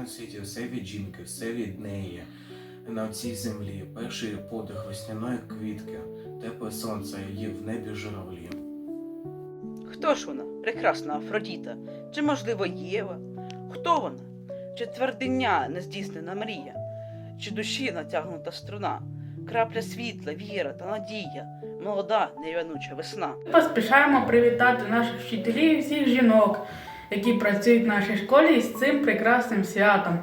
на світі все від жінки, все від неї. На цій землі перший подих весняної квітки, тепле сонце її в небі журавлі. Хто ж вона? Прекрасна Афродіта? Чи, можливо, Єва? Хто вона? Чи твердиня нездійснена мрія? Чи душі натягнута струна? Крапля світла, віра та надія, молода невянуча весна. Поспішаємо привітати наших вчителів всіх жінок, які працюють в нашій школі із цим прекрасним святом.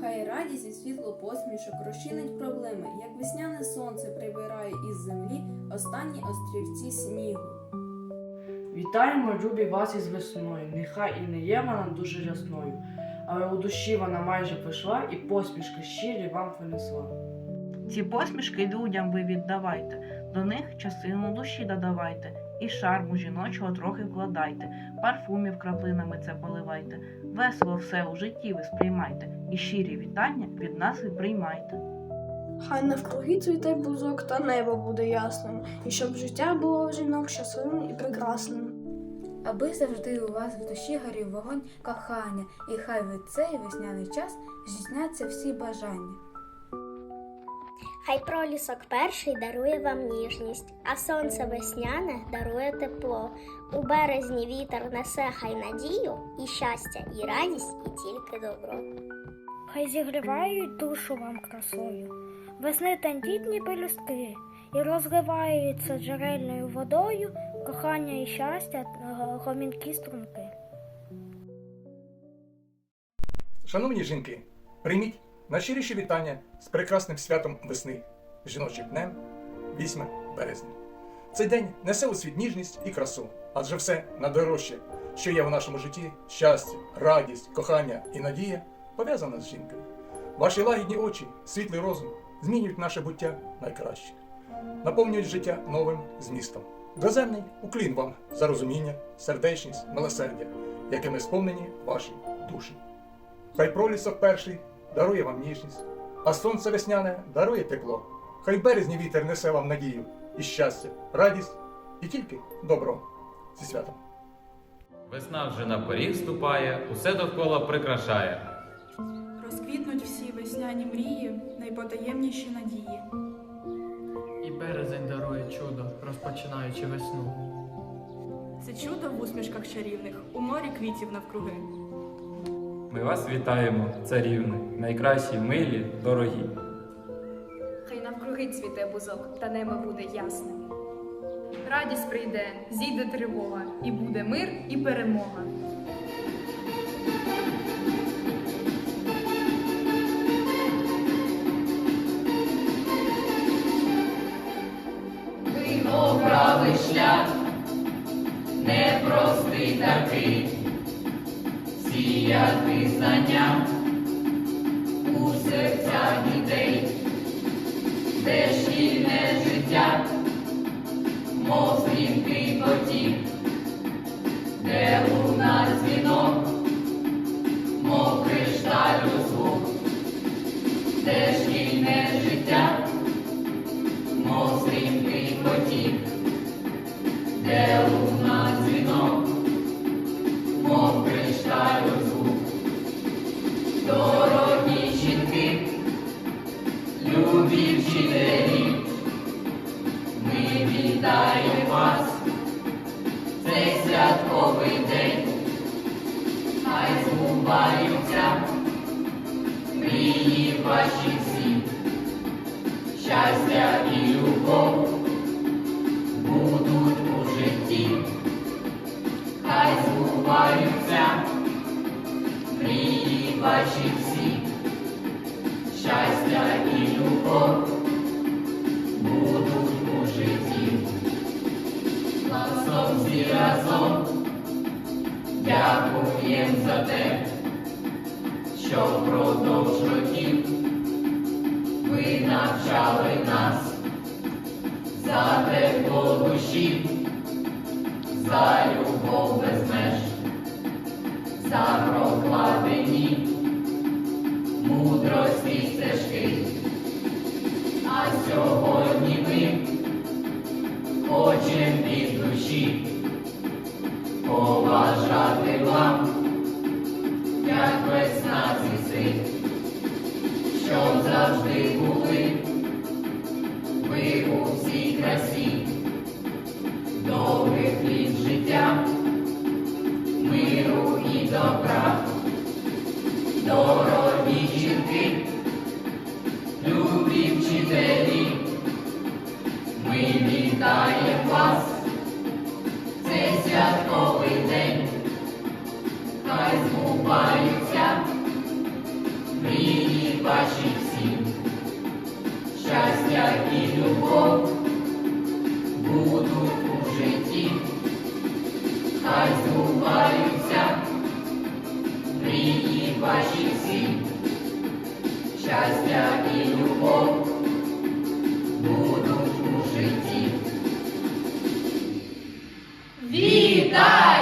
Хай радість і світло посмішок розчинить проблеми, як весняне сонце прибирає із землі останні острівці снігу. Вітаємо, любі вас із весною. Нехай і не є вона дуже рясною, але у душі вона майже прийшла і посмішки щирі вам принесла. Ці посмішки людям ви віддавайте, до них частину душі додавайте, і шарму жіночого трохи вкладайте, парфумів краплинами це поливайте, весело все у житті ви сприймайте, і щирі вітання від нас ви приймайте. Хай навкруги цвіте бузок та небо буде ясним, і щоб життя було у жінок щасливим і прекрасним. Аби завжди у вас в душі горів вогонь кохання, і хай в цей весняний час здійсняться всі бажання. Хай пролісок перший дарує вам ніжність, а сонце весняне дарує тепло. У березні вітер несе хай надію, і щастя, і радість, і тільки добро. Хай зігрівають душу вам красою, весни тендітні пелюстки, і розливаються джерельною водою кохання і щастя на гомінкі струмки. Шановні жінки, прийміть найщиріші вітання з прекрасним святом весни, жіночим днем 8 березня. Цей день несе у світ ніжність і красу, адже все найдорожче, що є в нашому житті щастя, радість, кохання і надія пов'язане з жінкою. Ваші лагідні очі, світлий розум змінюють наше буття найкраще, наповнюють життя новим змістом. Доземний уклін вам за розуміння, сердечність, милосердя, якими сповнені ваші душі. Хай пролісок перший дарує вам ніжність, а сонце весняне дарує тепло. Хай березні вітер несе вам надію і щастя, радість і тільки добро зі святом. Весна вже на поріг ступає, усе довкола прикрашає. Розквітнуть всі весняні мрії, найпотаємніші надії. І березень дарує чудо, розпочинаючи весну. Це чудо в усмішках чарівних, у морі квітів навкруги. Ми вас вітаємо, царівни, найкращі, милі, дорогі. Хай навкруги цвіте бузок, та небо буде ясним. Радість прийде, зійде тривога, і буде мир і перемога. Ви обрали шлях, непростий такий, сіяти знання у серця дітей, де шкільне життя, мов стрімкий потік, де луна дзвінок, мов кришталю звук, де шкільне життя мов стрімкий потік, любі вчителі, ми вітаємо вас, цей святковий день, хай збуваються мрії ваші всі щастя і любов будуть у житті, хай збуваються мрії ваші всі, щастя і разом. Дякуєм за те, що впродовж років ви навчали нас. За тепло душі, за любов без меж, за прокладені світ, щоб завжди були, ви у всій красі, довгих літ життя, миру і добра, дорогі жінки, любі вчителі, ми вітаємо. щастя і любов будуть у житті, хай збуваються мрії ваші всі, щастя і любов будуть у житті. Вітаємо! Вітаємо!